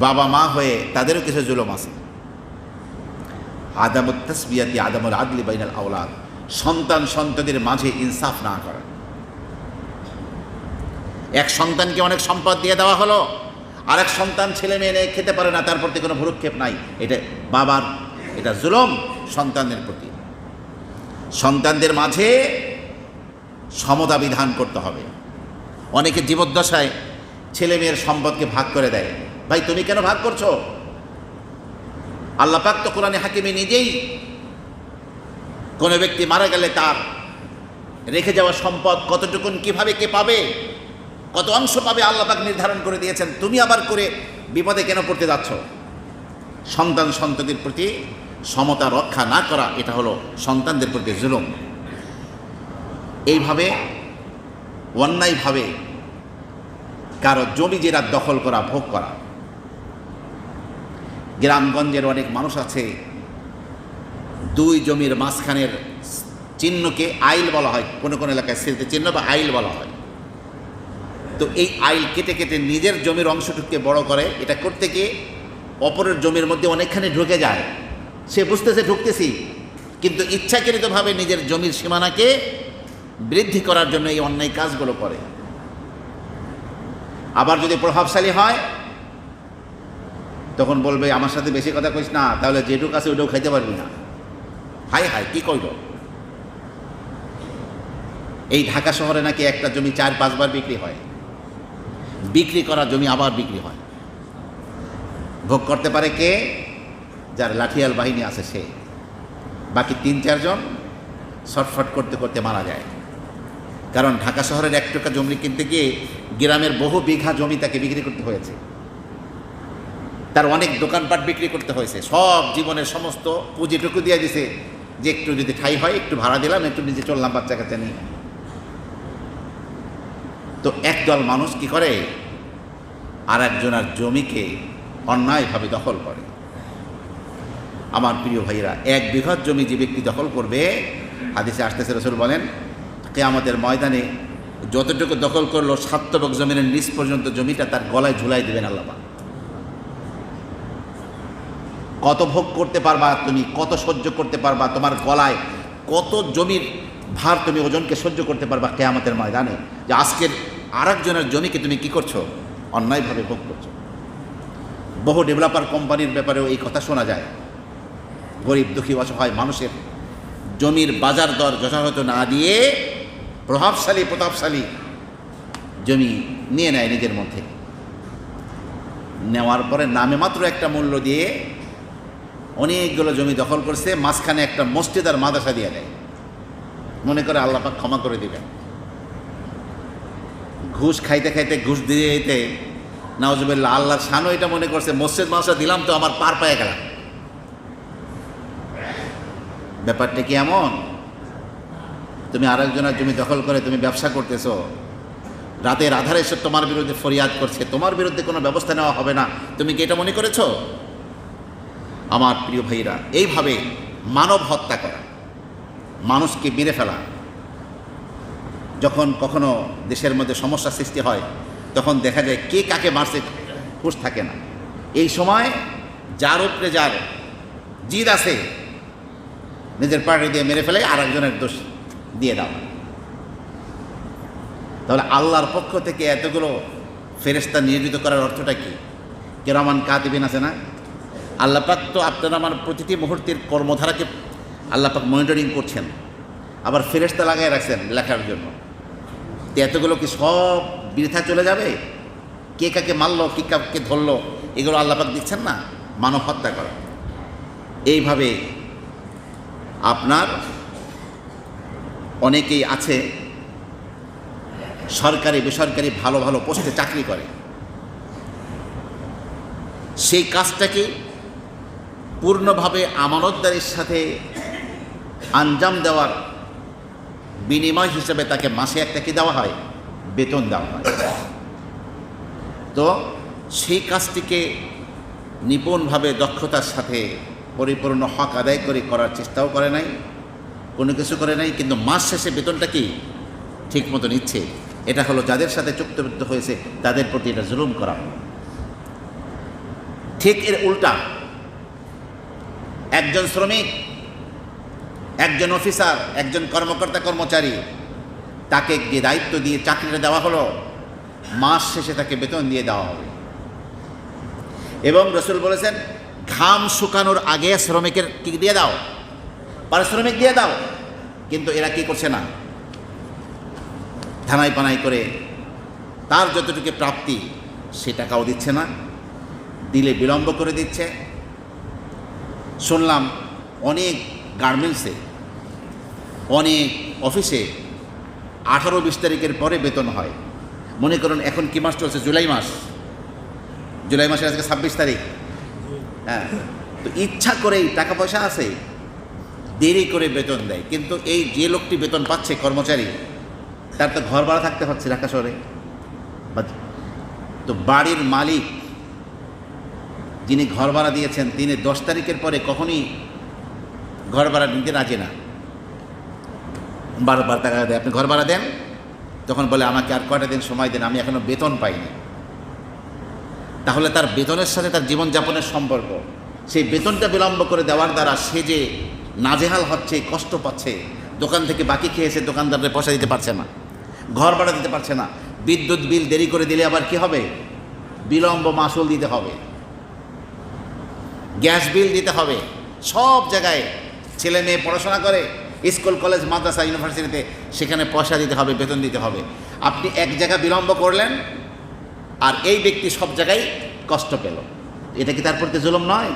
বাবা মা হয়ে তাদেরও কিছু জুলম আছে। আদামত তসবিয়াতি, আদামুল আদলি বাইনাল আওলাদ। সন্তান সন্ততির মাঝে ইনসাফ না করা। এক সন্তানকে অনেক সম্পদ দিয়ে দেওয়া হলো, আরেক সন্তান ছেলে মেয়ে খেতে পারে না তার প্রতি কোনো ভুরুক্ষেপ নাই। এটা বাবার, এটা জুলম সন্তানদের প্রতি। সন্তানদের মাঝে সমতা বিধান করতে হবে। অনেকে জীবদ্দশায় ছেলে মেয়ের সম্পদকে ভাগ করে দেয়। ভাই, তুমি কেন ভাগ করছ? আল্লাহ পাক তো কোরআনে হাকিমে নিজেই কোনো ব্যক্তি মারা গেলে তার রেখে যাওয়া সম্পদ কতটুকুন কীভাবে কে পাবে, কত অংশ পাবে আল্লাহ পাক নির্ধারণ করে দিয়েছেন। তুমি আবার করে বিপদে কেন পড়তে যাচ্ছ? সন্তান সন্ততির প্রতি সমতা রক্ষা না করা, এটা হলো সন্তানদের প্রতি জুলুম। এইভাবে, অন্যায়ভাবে কারও জমি জেরা দখল করা, ভোগ করা গ্রামগঞ্জের অনেক মানুষ আছে। দুই জমির মাঝখানের চিহ্নকে আইল বলা হয়। কোনো কোনো এলাকায় স্মৃতি চিহ্ন বা আইল বলা হয়। তো এই আইল কেটে কেটে নিজের জমির অংশটুকুকে বড় করে। এটা করতে গিয়ে অপরের জমির মধ্যে অনেকখানি ঢুকে যায়। সে বুঝতেছে, ঢুকতেছি। কিন্তু ইচ্ছাকৃতভাবে নিজের জমির সীমানাকে বৃদ্ধি করার জন্য এই অন্যায় কাজগুলো করে। আবার যদি প্রভাবশালী হয় তখন বলবে, আমার সাথে বেশি কথা কইস না, তাহলে যেটুক আছে ওইটাও খাইতে পারবি না। হাই হাই কি কইল? এই ঢাকা শহরে নাকি একটা জমি চার, পাঁচবার বিক্রি হয়। বিক্রি করা জমি আবার বিক্রি হয়। ভোগ করতে পারে কে? যার লাঠিয়াল বাহিনী আছে সে। বাকি তিন, চারজন শটফট করতে করতে মারা যায়। কারণ ঢাকা শহরের এক টাকা জমি কিনতে গিয়ে গ্রামের বহু বিঘা জমি তাকে বিক্রি করতে হয়েছে। তার অনেক দোকানপাট বিক্রি করতে হয়েছে। সব জীবনের সমস্ত পুঁজিটুকু দিয়ে দিছে যে একটু যদি ঠাই হয়, একটু ভাড়া দিলাম, একটু নিজে চললাম বাচ্চা কাচ্চা নিয়ে। তো একদল মানুষ কি করে? আর একজনের জমিকে অন্যায়ভাবে দখল করে। আমার প্রিয় ভাইরা এক বৃহৎ জমি যে ব্যক্তি দখল করবে, হাদিসে আসতেছে রসুল বলেন, কেয়ামতের ময়দানে যতটুকু দখল করল সাত্তবক জমিনের নিচ পর্যন্ত জমিটা তার গলায় ঝুলাই দেবেন আল্লাহ কত ভোগ করতে পারবা, তুমি কত সহ্য করতে পারবা, তোমার গলায় কত জমির ভার তুমি ওজনকে সহ্য করতে পারবা কেয়ামতের ময়দানে। যে আজকের আর একজনের জমিকে তুমি কি করছ? অন্যায়ভাবে ভোগ করছ। বহু ডেভেলপার কোম্পানির ব্যাপারেও এই কথা শোনা যায়। গরিব দুঃখী অসহায় মানুষের জমির বাজার দর যথাযথ না দিয়ে প্রভাবশালী, প্রতাপশালী জমি নিয়ে নেয় নিজের মধ্যে। নেওয়ার পরে নামে মাত্র একটা মূল্য দিয়ে অনেকগুলো জমি দখল করছে, মাঝখানে একটা মসজিদ আর মাদ্রাসা দিয়ে দেয়। মনে করে আল্লাপাক ক্ষমা করে দিবেন। ঘুষ খাইতে খাইতে, ঘুষ দিয়ে দিতে নাওজুবিল্লা আল্লাহ শানও এটা মনে করছে, মসজিদ, মাদ্রাসা দিলাম তো আমার পার পায়ে গেলাম। ব্যাপারটা কি এমন? তুমি আরেকজনের জমি দখল করে তুমি ব্যবসা করতেছো। রাতের আধারে এসে তোমার বিরুদ্ধে ফরিয়াদ করছে, তোমার বিরুদ্ধে কোনো ব্যবস্থা নেওয়া হবে না। তুমি কি এটা মনে করেছ? আমার প্রিয় ভাইরা এইভাবে মানব হত্যা করা, মানুষকে মেরে ফেলা, যখন কখনো দেশের মধ্যে সমস্যা সৃষ্টি হয়, তখন দেখা যায় কে কাকে মারছে হুশ থাকে না। এই সময় যার উপরে যার জিদ আছে, নিজের পার্টি দিয়ে মেরে ফেলে আর একজনের দোষ দিয়ে দাও। তাহলে আল্লাহর পক্ষ থেকে এতগুলো ফেরেস্তা নিয়োজিত করার অর্থটা কি? কেরামান কাতিবিন আছে না? আল্লাপাক তো আপনার আমার প্রতিটি মুহূর্তের কর্মধারাকে আল্লাপাক মনিটরিং করছেন। আবার ফেরেস্তা লাগাই রাখছেন লেখার জন্য। তো এতগুলো কি সব বৃথা চলে যাবে? কে কাকে মারলো, কে কাকে ধরলো, এগুলো আল্লাপাক দিচ্ছেন না? মানব হত্যা করা। এইভাবে আপনার অনেকেই আছে, সরকারি, বেসরকারি ভালো ভালো পোস্টে চাকরি করে। সেই কাজটাকে পূর্ণভাবে আমানতদারির সাথে আঞ্জাম দেওয়ার বিনিময় হিসেবে তাকে মাসে একটা কি দেওয়া হয়? বেতন দেওয়া হয়। তো সেই কাজটিকে নিপুণভাবে দক্ষতার সাথে পরিপূর্ণ হক আদায় করে করার চেষ্টাও করে নাই, কোনো কিছু করে নাই, কিন্তু মাস শেষে বেতনটা কি? ঠিক মতো নিচ্ছে। এটা হলো যাদের সাথে চুক্তিবদ্ধ হয়েছে, তাদের প্রতি এটা জুলুম করা। ঠিক এর উল্টা একজন শ্রমিক, একজন অফিসার, একজন কর্মকর্তা কর্মচারী, তাকে যে দায়িত্ব দিয়ে চাকরিটা দেওয়া হলো, মাস শেষে তাকে বেতন দিয়ে দেওয়া হবে। এবং রসুল বলেছেন, ঘাম শুকানোর আগে শ্রমিকের কি দিয়ে দাও? পারিশ্রমিক দিয়ে দাও। কিন্তু এরা কি করছে না? ধানাই পানাই করে তার যতটুকু প্রাপ্তি, সে টাকাও দিচ্ছে না, দিলে বিলম্ব করে দিচ্ছে। শুনলাম অনেক গার্মেন্টসে, অনেক অফিসে আঠারো বিশ তারিখের পরে বেতন হয়। মনে করুন এখন কি মাস চলছে? জুলাই মাস। জুলাই মাসের আজকে ছাব্বিশ তারিখ। হ্যাঁ তো ইচ্ছা করেই টাকা পয়সা আছে, দেরি করে বেতন দেয়। কিন্তু এই যে লোকটি বেতন পাচ্ছে কর্মচারী, তার তো ঘর ভাড়া থাকতে হচ্ছে ঢাকা শহরে। তো বাড়ির মালিক যিনি ঘর ভাড়া দিয়েছেন, তিনি দশ তারিখের পরে কখনই ঘর ভাড়া নিতে রাজি না। বারবার টাকা দেয়, আপনি ঘর ভাড়া দেন? তখন বলে, আমাকে আর কয়টা দিন সময় দেন, আমি এখনও বেতন পাইনি। তাহলে তার বেতনের সাথে তার জীবনযাপনের সম্পর্ক, সেই বেতনটা বিলম্ব করে দেওয়ার দ্বারা সে যে নাজেহাল হচ্ছে, কষ্ট পাচ্ছে, দোকান থেকে বাকি খেয়েছে দোকানদারদের পয়সা দিতে পারছে না, ঘর ভাড়া দিতে পারছে না, বিদ্যুৎ বিল দেরি করে দিলে আবার কি হবে? বিলম্ব মাসুল দিতে হবে। গ্যাস বিল দিতে হবে। সব জায়গায় ছেলে মেয়ে পড়াশোনা করে, স্কুল, কলেজ, মাদ্রাসা, ইউনিভার্সিটিতে সেখানে পয়সা দিতে হবে, বেতন দিতে হবে। আপনি এক জায়গা বিলম্ব করলেন আর এই ব্যক্তি সব জায়গায় কষ্ট পেল। এটা কি তার প্রতি জুলুম নয়?